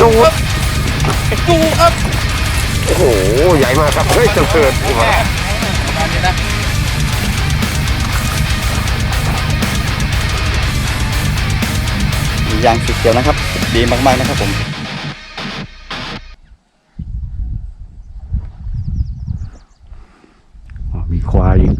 ดูดูครับดูครับโอ้โหใหญ่มากครับเฮ้ยเจิดเจิดนี่แม่มาประมาณนี้นะยางสีเขียวนะครับ ดีมากๆนะครับผม อ๋อมีควายอีก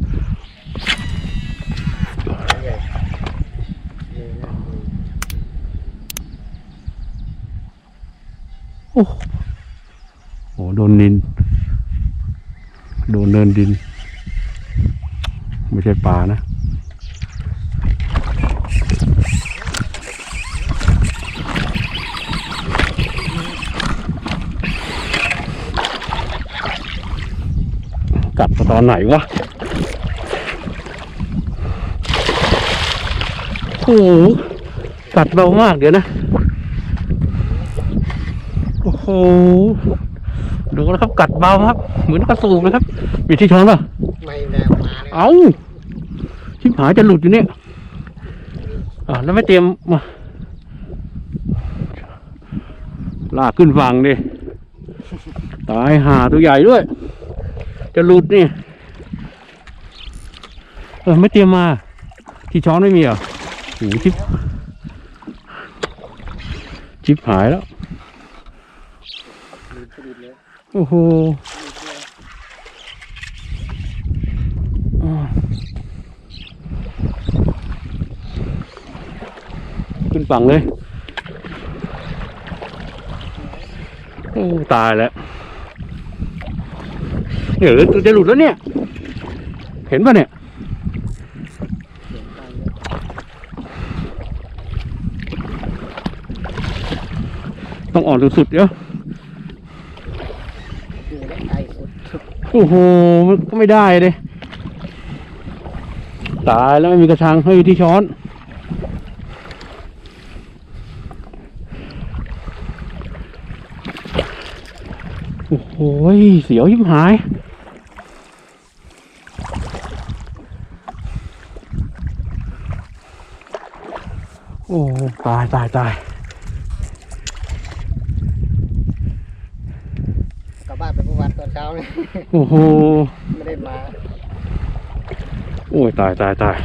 โอ้โหโดนนิน โดนเนินดิน ไม่ใช่ปลานะกัดมาตอนไหนวะ โอ้โหกัดเบามากเดี๋ยวนะ โอ้โห ดูนะครับกัดเบาครับ เหมือนกระสูบนะครับมีที่ช้อนป่ะไม่แนวมาเลยเอาชิบหายจะหลุดอยู่เนี่ยอ่าแล้วไม่เตรียมมาลากขึ้นฝั่งดิตายหาตัวใหญ่ด้วย จะหลุดนี่เออไม่เตรียมมา ที่ช้อนไม่มีเหรอโหชิบชิบหายแล้ว โอ้โหขึ้นฝั่งเลย โอ้ ตายแล้วเดี๋ยวจะหลุดแล้วเนี่ย เห็นป่ะเนี่ยต้องอ่อนสุดๆเยอยู่ได้ไกลสุด โอ้โหมันก็ไม่ได้เลยตายแล้วไม่มีกระชังให้ที่ช้อนโอ้โหเสียวยิบหาย โอ้ตายตายตาย กลับบ้านไปเมื่อวานตอนเช้าเนี่ย โอ้โห ไม่ได้มา โอ้ยตายตายตาย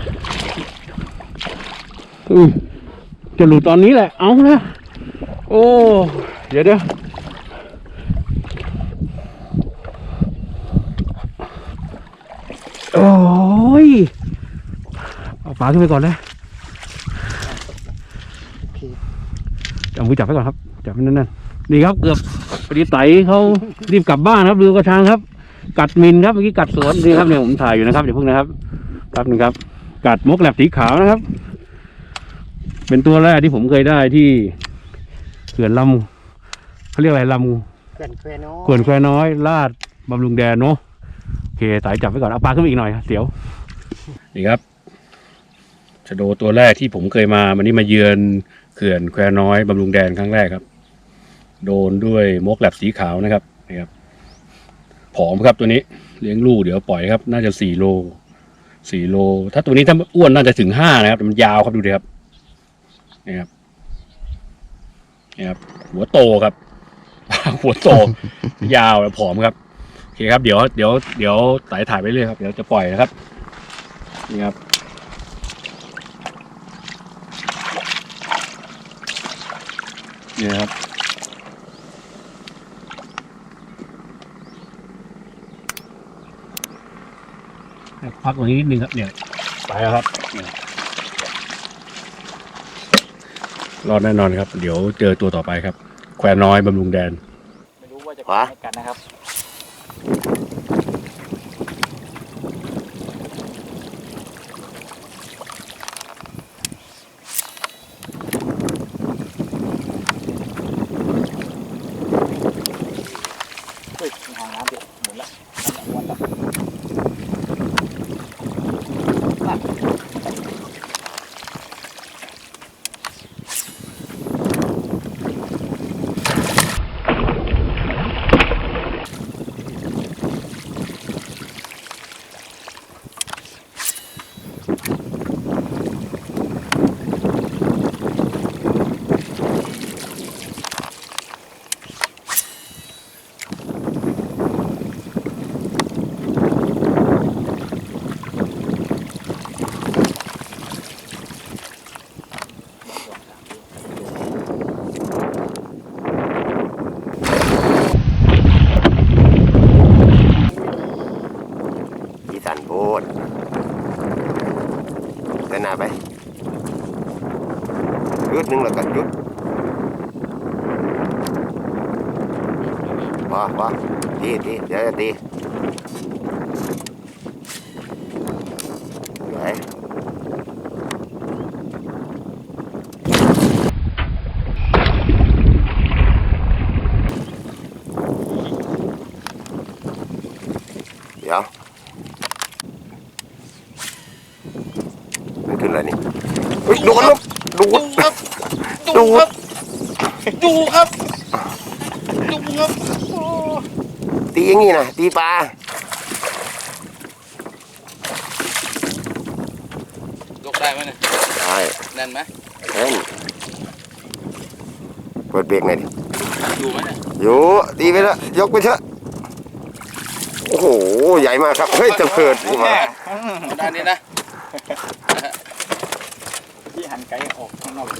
อือจะหลุดตอนนี้แหละ เอาละโอ้ เดี๋ยวเดี๋ยวโอ้ย เอาปลาขึ้นไปก่อนเลยจับมือจับไว้ก่อนครับ จับไว้นั่นๆนี่ครับเกือบ พอดีไตเขารีบกลับบ้านครับเรือกระชังครับ กัดมินครับเมื่อกี้กัดสวนนี่ครับเนี่ยผมถ่ายอยู่นะครับเดี๋ยวพึ่งนะครับแป๊บนึงครับ กัดมกแลบสีขาวนะครับ เป็นตัวแรกที่ผมเคยได้ที่เขื่อนลำเขาเรียกอะไรลเกินเควโนำเขื่อนแควน้อยลาดบำรุงแดนเนาะโอเคสายจับไว้ก่อนเอาปลาขึ้นมาอีกหน่อยเสียวนี่ครับชะโดตัวแรกที่ผมเคยมา วันนี้มาเยือนเขื่อนแควน้อยบำรุงแดนครั้งแรกครับ โดนด้วยมกแลบสีขาวนะครับนี่ครับผอมครับตัวนี้เลี้ยงลูกเดี๋ยวปล่อยครับ น่าจะสี่โลสี่โล ถ้าตัวนี้ถ้าอ้วนน่าจะถึงห้านะครับแต่มันยาวครับดูดิครับนี่ครับนี่ครับ หัวโตครับ หัวโต ยาวและผอมครับโอเคครับเดี๋ยวเดี๋ยวเดี๋ยวสายถ่ายไปเรื่อยครับเดี๋ยวจะปล่อยนะครับนี่ครับนี่นะครับ พักตรงนี้นิดนึงครับเนี่ยไปแล้วครับเนี่ยรอดแน่นอนครับ เดี๋ยวเจอตัวต่อไปครับ แควน้อยบำรุงแดนไม่รู้ว่าจะกัดไม่กัดนะครับ เฮ้ยมีหางน้ำดิหมุนละน้ำม้วนละ นึงแล้วก็หยุดว้าว้าตีตีเดี๋ยวจะตีไหนเดี๋ยวมันขึ้นอะไรนี่เฮ้ยโดนแล้วดูดูครับ ดูครับ ดูครับ ดูครับโอ้ตีอย่างงี้นะตีปลายกได้ไหมเนี่ยใช่แน่นไหมเอ็นเปิดเบรกหน่อยดิอยู่ไหมเนี่ยอยู่ตีไปแล้วยกไปเถอะโอ้โหใหญ่มากครับเฮ้ยจะเกิดนี่มาด้านนี้นะที่ หันไกลออกข้างนอกใ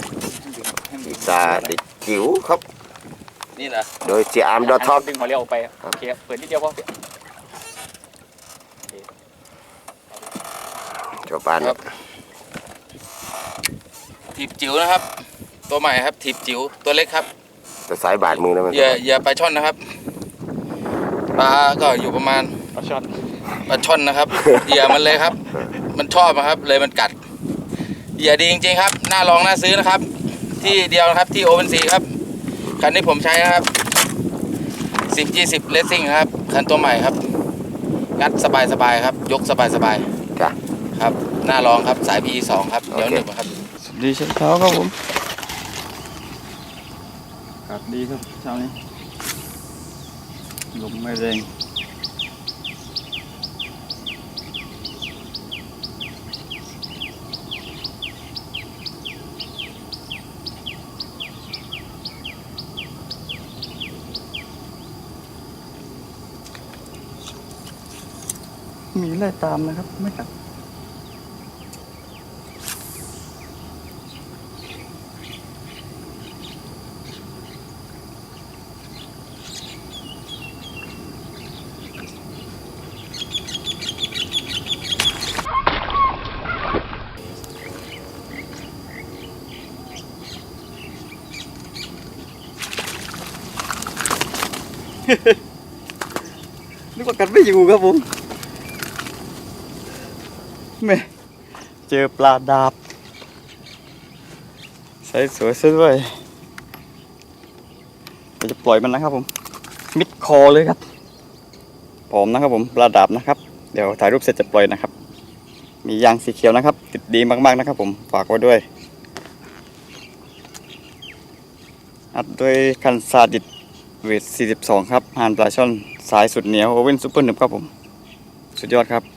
ห้ดึงให้ดึงตาเด็กจิ๋วครับ นี่เหรอโดยเจียมดอทท็อปดึงหัวเรียวออกไปโอเคครับเปิดนิดเดียวพอชาวบ้านครับถีบจิ๋วนะครับ ตัวใหม่ครับถีบจิ๋วตัวเล็กครับแต่สายบาดมือนะมันอย่าอย่าไปลาช่อนนะครับปลาก็อยู่ประมาณเอาช็อตปลาช่อนนะครับเหยื่อมันเลยครับ มันชอบนะครับ เลยมันกัด เหยื่อดีจริงๆครับ น่าลองน่าซื้อนะครับ ที่เดียวนะครับที่โอเ n นซีครับ คันที่ผมใช้นะครับสิบยี่สิบเลสซิ่งครับ คันตัวใหม่ครับ งัดสบายสบายๆครับ ยกสบายสบายจ้ะๆครับ น่าลองครับสาย PE สองครับ เดี๋ยวโอเคหนึ่งครับดีเช้าครับผมครับดีครับเช้านี้ลมไม่แรง มีไล่ตามนะครับ ไม่กัดนึกว่ากัดไม่อยู่ครับผม แม่เจอปลาดาบใส่สวยซะด้วยเลยจะปล่อยมันนะครับผม มิดคอเลยครับผอมนะครับผมปลาดาบนะครับ เดี๋ยวถ่ายรูปเสร็จจะปล่อยนะครับ มียางสีเขียวนะครับ ติดดีมากๆนะครับผมฝากไว้ด้วย อัดด้วยคันซาดิดเวท 42 ครับหานปลาช่อนสายสุดเหนียวโอเว่นซุปเปอร์หนึบครับผม สุดยอดครับ